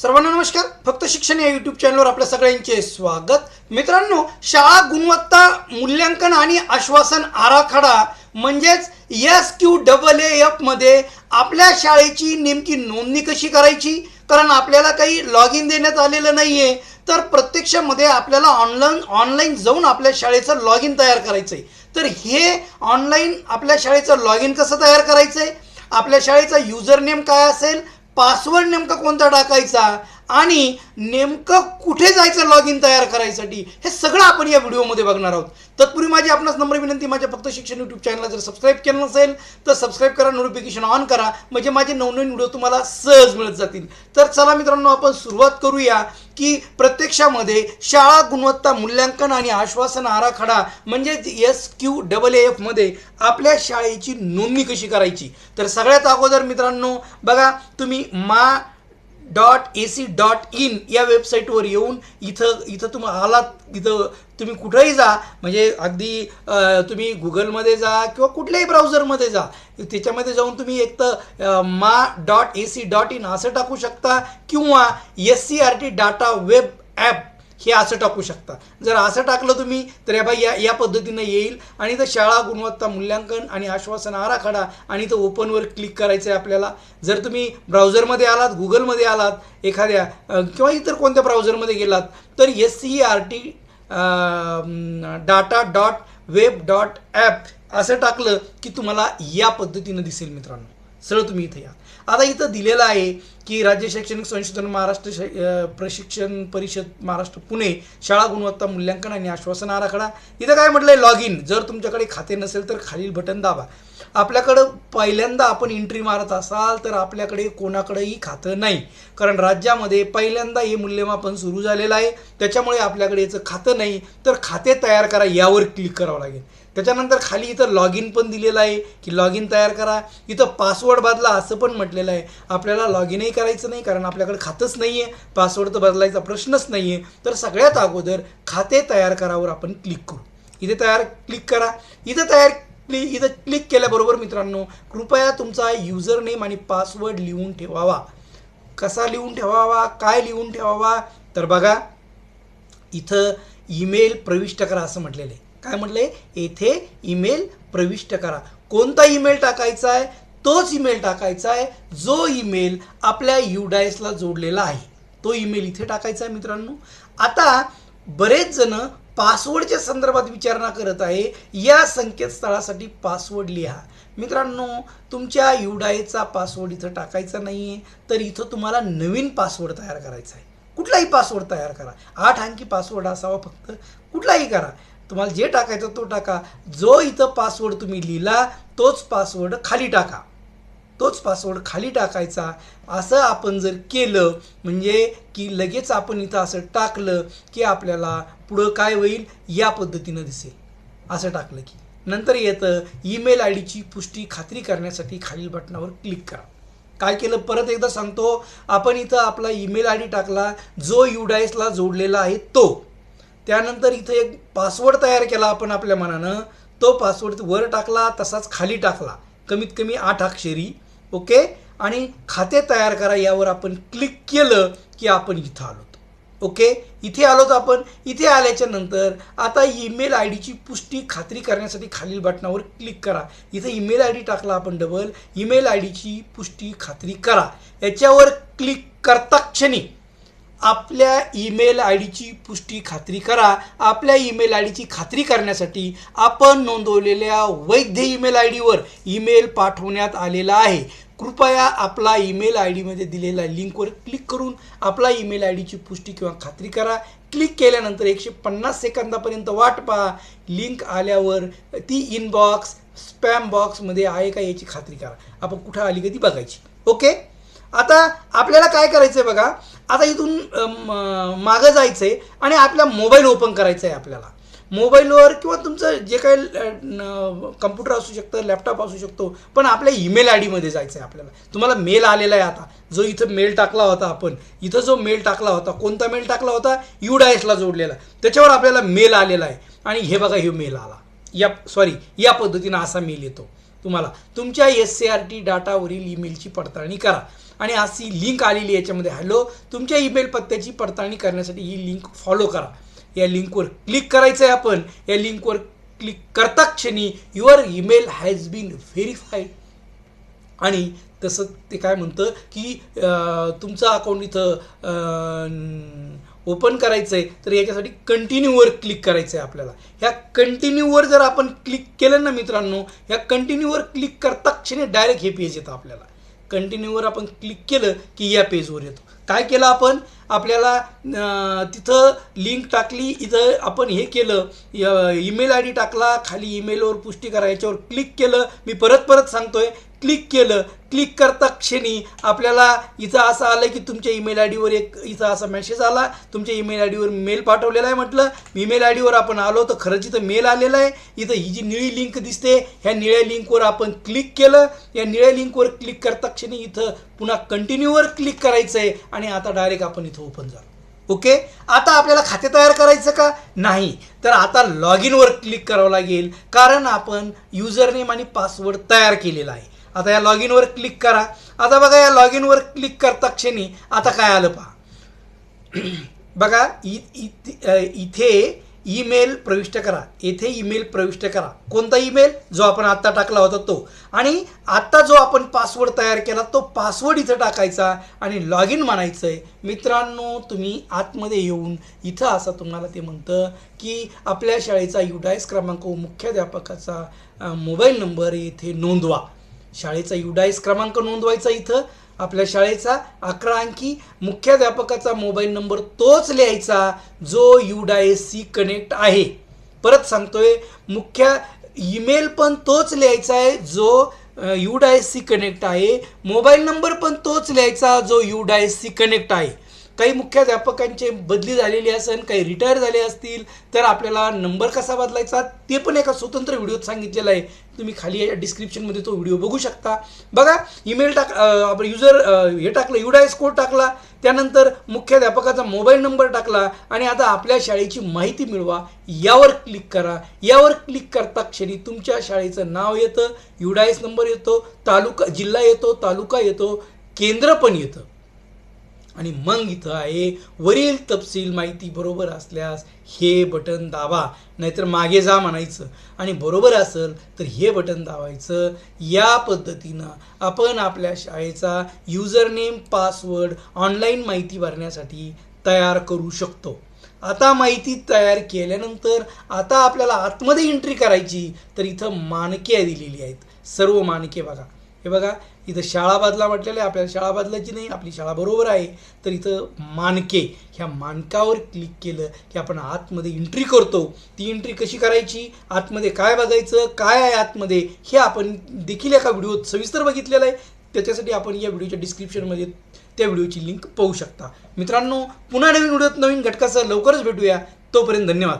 सर्वांना नमस्कार. फक्त शिक्षण या यूट्यूब चॅनलवर आपल्या सगळ्यांचे स्वागत. मित्रांनो शाळा गुणवत्ता मूल्यांकन आणि आश्वासन आराखडा म्हणजेच एस क्यू डबल ए मध्ये आपल्या शाळेची नेमकी नोंदणी कशी करायची? कारण आपल्याला काही लॉग इन देण्यात आलेलं नाही आहे तर प्रत्यक्षामध्ये आपल्याला ऑनलाईन ऑनलाईन जाऊन आपल्या शाळेचं लॉग इन तयार करायचं आहे तर हे ऑनलाईन आपल्या शाळेचं लॉग इन कसं तयार करायचं आहे आपल्या शाळेचा युजर नेम काय असेल? पासवर्ड नेमका कोणता टाकायचा आणि नेमकं कुठे जायचं लॉग इन तयार करायसाठी हे सगळं आपण या व्हिडिओमध्ये बघणार आहोत. तत्पूर्वी माझी आपणास नंबर विनंती माझ्या फक्त शिक्षण यूट्यूब चॅनलला जर सबस्क्राईब केलं नसेल तर सबस्क्राईब करा नोटिफिकेशन ऑन करा. म्हणजे माझे नवनवीन व्हिडिओ तुम्हाला सहज मिळत जातील. तर चला मित्रांनो आपण सुरुवात करूया. की प्रत्यक्षामध्ये शाळा गुणवत्ता मूल्यांकन आणि आश्वासन आराखडा म्हणजेच एस क्यू डबल एफमध्ये आपल्या शाळेची नोंदणी कशी करायची? तर सगळ्यात अगोदर मित्रांनो बघा तुम्ही ma dot A C dot in या वेबसाईटवर येऊन इथं इथं तुम्ही आलात इथं तुम्ही कुठंही जा. म्हणजे अगदी तुम्ही गुगलमध्ये जा किंवा कुठल्याही ब्राउझरमध्ये जा. त्याच्यामध्ये जाऊन तुम्ही एक तर ma dot A C dot in असं टाकू शकता किंवा S C R T data web app हे असं टाकू शकता. जर असं टाकलं तुम्ही तर या बाई या या पद्धतीनं येईल. आणि तर शाळा गुणवत्ता मूल्यांकन आणि आश्वासन आराखडा आणि तर ओपनवर क्लिक करायचं आहे आपल्याला. जर तुम्ही ब्राउझरमध्ये आलात गुगलमध्ये आलात एखाद्या किंवा इतर कोणत्या ब्राउझरमध्ये गेलात तर S C R T data dot web dot app असं टाकलं की तुम्हाला या पद्धतीनं दिसेल मित्रांनो. सरळ तुम्ही इथे या. आता इथं दिलेलं आहे की राज्य शैक्षणिक संशोधन महाराष्ट्र प्रशिक्षण परिषद महाराष्ट्र पुणे शाळा गुणवत्ता मूल्यांकन आणि आश्वासन आराखडा. इथं काय म्हटलंय? लॉग इन जर तुमच्याकडे खाते नसेल तर खालील बटन दाबा. आपल्याकडं पहिल्यांदा आपण एंट्री मारत असाल तर आपल्याकडे कोणाकडेही खातं नाही. कारण राज्यामध्ये पहिल्यांदा हे मूल्यमापन सुरू झालेलं आहे. त्याच्यामुळे आपल्याकडे याचं खातं नाही. तर खाते तयार करा यावर क्लिक करावं लागेल. त्याच्यानंतर खाली इथं लॉग इन पण दिलेलं आहे की लॉग इन तयार करा. इथं पासवर्ड बदला असं पण म्हटलेलं आहे. आपल्याला लॉग इनही करायचं नाही कारण आपल्याकडे खातंच नाही आहे पासवर्ड तर बदलायचा प्रश्नच नाही आहे तर सगळ्यात अगोदर खाते तयार करावर आपण क्लिक करू. इथे तयार क्लिक करा. इथं तयार क्लि इथं क्लिक केल्याबरोबर मित्रांनो कृपया तुमचा युजर नेम आणि पासवर्ड लिहून ठेवावा. कसा लिहून ठेवावा? काय लिहून ठेवावा? तर बघा इथं ईमेल प्रविष्ट करा असं म्हटलेलं आहे. काय म्हटलंय येथे ईमेल प्रविष्ट करा. कोणता ईमेल टाकायचा आहे? तोच ईमेल टाकायचा आहे जो ईमेल आपल्या युडायसला जोडलेला आहे. तो ईमेल इथे टाकायचा आहे मित्रांनो. आता बरेच जण पासवर्डच्या संदर्भात विचारणा करत आहे. या संकेतस्थळासाठी पासवर्ड लिहा. मित्रांनो तुमच्या युडायचा पासवर्ड इथं टाकायचा नाही आहे तर इथं तुम्हाला नवीन पासवर्ड तयार करायचा आहे. कुठलाही पासवर्ड तयार करा. आठ अंकी पासवर्ड असावा फक्त. कुठलाही करा. तुम्हाला जे टाकायचं तो टाका. जो इथं पासवर्ड तुम्ही लिहिला तोच पासवर्ड खाली टाका. तोच पासवर्ड खाली टाकायचा. असं आपण जर केलं म्हणजे की लगेच आपण इथं असं टाकलं की आपल्याला पुढं काय होईल या पद्धतीनं दिसेल. असं टाकलं की. नंतर येतं ईमेल आय डीची पुष्टी खात्री करण्यासाठी खालील बटनावर क्लिक करा. काय केलं? परत एकदा सांगतो आपण इथं आपला ईमेल आय डी टाकला जो युडायसला जोडलेला आहे तो. त्यानंतर इथं एक पासवर्ड तयार केला आपण आपल्या मनानं. तो पासवर्ड वर टाकला तसाच खाली टाकला. कमीत कमी आठ अक्षरी ओके? आणि खाते तयार करा यावर आपण क्लिक केलं की आपण इथं आलो ओके? इथे आलोत आपण. इथे आल्याच्यानंतर आता ईमेल आय डीची पुष्टी खात्री करण्यासाठी खालील बटनावर क्लिक करा. इथं ईमेल आय डी टाकला आपण डबल ईमेल आय डीची पुष्टी खात्री करा. याच्यावर क्लिक करता क्षणी आपल्या ईमेल आय डीची पुष्टी खात्री करा. आपल्या ईमेल आय डीची खात्री करण्यासाठी आपण नोंदवलेल्या वैध ईमेल आय डीवर ईमेल पाठवण्यात आलेला आहे. कृपया आपला ईमेल आय डीमध्ये दिलेल्या लिंकवर क्लिक करून आपला ईमेल आय डीची पुष्टी किंवा खात्री करा. क्लिक केल्यानंतर एकशे पन्नास सेकंदापर्यंत वाट पहा. लिंक आल्यावर ती इनबॉक्स स्पॅम बॉक्समध्ये आहे का याची खात्री करा. आपण कुठं आली का ती बघायची. ओके? आता आपल्याला काय करायचं आहे बघा आता इथून मागं जायचं आहे आणि आपला मोबाईल ओपन करायचा आहे आपल्याला. मोबाईलवर किंवा तुमचं जे काही कम्प्युटर असू शकतं लॅपटॉप असू शकतो पण आपल्या ईमेल आय डीमध्ये जायचं आहे आपल्याला. तुम्हाला मेल आलेला आहे आता. जो इथं मेल टाकला होता आपण इथं जो मेल टाकला होता कोणता मेल टाकला होता? यू डायसला जोडलेला. त्याच्यावर आपल्याला मेल आलेला आहे. आणि हे बघा हे मेल आला. या सॉरी या पद्धतीनं असा मेल येतो. तुम्हाला. तुमच्या एस सी आर टी डाटावरील ईमेलची पडताळणी करा. आणि अशी लिंक आलेली आहे याच्यामध्ये. हॅलो तुमच्या ईमेल पत्त्याची पडताळणी करण्यासाठी ही लिंक फॉलो करा. या लिंकवर क्लिक करायचं आहे आपण. या लिंकवर क्लिक करता क्षणी your email has been verified आणि तसं ते काय म्हणतं की तुमचं अकाउंट इथं ओपन करायचं आहे तर याच्यासाठी कंटिन्यूवर क्लिक करायचं आहे आपल्याला. ह्या कंटिन्यूवर जर आपण क्लिक केलं ना मित्रांनो ह्या कंटिन्यूवर क्लिक करता क्षणी डायरेक्ट हे पेज येतं आपल्याला. कंटिन्यूवर आपण क्लिक केलं की या पेजवर येतो. काय केलं आपण? आपल्याला तिथं लिंक टाकली इथं आपण हे केलं ईमेल आय डी टाकला खाली ईमेलवर पुष्टी करा याच्यावर क्लिक केलं मी परत परत सांगतोय क्लिक केलं क्लिक करता क्षणी आपल्याला इथं असं आलं की तुमच्या ईमेल आय डीवर एक इथं असा मेसेज आला. तुमच्या ईमेल आय डीवर मेल पाठवलेला आहे म्हटलं. ईमेल आय डीवर आपण आलो तर खरंच इथं मेल आलेला आहे. इथं ही जी निळी लिंक दिसते ह्या निळ्या लिंकवर आपण क्लिक केलं. या निळ्या लिंकवर क्लिक करता क्षणी इथं पुन्हा कंटिन्यूवर क्लिक करायचं आहे आणि आता डायरेक्ट आपण इथं ओपन झालो. ओके आता आपल्याला खाते तयार करायचं का? नाही. तर आता लॉग इनवर क्लिक करावं लागेल. कारण आपण युजर नेम आणि पासवर्ड तयार केलेला आहे. आता या लॉग इनवर क्लिक करा. आता बघा या लॉग इनवर क्लिक करता क्षणी आता काय आलं पहा. बघा इ- इ- इथे ईमेल प्रविष्ट करा. येथे ईमेल प्रविष्ट करा. कोणता ईमेल? जो आपण आत्ता टाकला होता तो. आणि आत्ता जो आपण पासवर्ड तयार केला तो पासवर्ड इथं टाकायचा आणि लॉग इन म्हणायचं आहे मित्रांनो तुम्ही आतमध्ये येऊन इथं असं तुम्हाला ते म्हणतं की आपल्या शाळेचा युडायस क्रमांक मुख्याध्यापकाचा मोबाईल नंबर येथे नोंदवा. शाळेचा युडाईस क्रमांक नोंदवायचा इथं. आपल्या शाळेचा अकरा अंकी मुख्याध्यापकाचा मोबाईल नंबर तोच लिहायचा जो युडायसशी कनेक्ट आहे. परत सांगतोय मुख्य ईमेल पण तोच लिहायचा आहे जो युडायसशी कनेक्ट आहे. मोबाईल नंबर पण तोच लिहायचा जो युडायसशी कनेक्ट आहे. काही मुख्याध्यापकांचे बदली झालेली असेल काही रिटायर झाले असतील तर आपल्याला नंबर कसा बदलायचा ते पण एका स्वतंत्र व्हिडिओत सांगितलेलं आहे. तुम्ही खाली या डिस्क्रिप्शनमध्ये तो व्हिडिओ बघू शकता. बघा ईमेल टाक आपलं आपण युजर हे टाकलं युडायस कोड टाकला त्यानंतर मुख्याध्यापकाचा मोबाईल नंबर टाकला आणि आता आपल्या शाळेची माहिती मिळवा. यावर क्लिक करा. यावर क्लिक करता क्षणी तुमच्या शाळेचं नाव येतं युडायस नंबर येतो तालुका जिल्हा येतो तालुका येतो केंद्र पण येतं. आणि मग इथं आहे वरील तपशील माहिती बरोबर असल्यास हे बटन दाबा नाहीतर मागे जा म्हणायचं. आणि बरोबर असेल तर हे बटन दाबायचं. या पद्धतीनं आपण आपल्या शाळेचा युजर नेम पासवर्ड ऑनलाईन माहिती भरण्यासाठी तयार करू शकतो. आता माहिती तयार केल्यानंतर आता आपल्याला आतमध्ये एंट्री करायची तर इथं मानके दिलेली आहेत. सर्व मानके बघा. हे बघा इथं शाळा बदला म्हटलेलं आहे आपल्याला शाळा बदलायची नाही आपली शाळा बरोबर आहे. तर इथं मानके ह्या मानकावर क्लिक केलं की आपण आतमध्ये एंट्री करतो. ती एंट्री कशी करायची? आतमध्ये काय बघायचं? काय आहे आतमध्ये? हे आपण देखील एका व्हिडिओत सविस्तर बघितलेलं आहे. त्याच्यासाठी आपण या व्हिडिओच्या डिस्क्रिप्शनमध्ये त्या व्हिडिओची लिंक पाहू शकता. मित्रांनो पुन्हा नवीन व्हिडिओत नवीन घटकासह लवकरच भेटूया. तोपर्यंत धन्यवाद.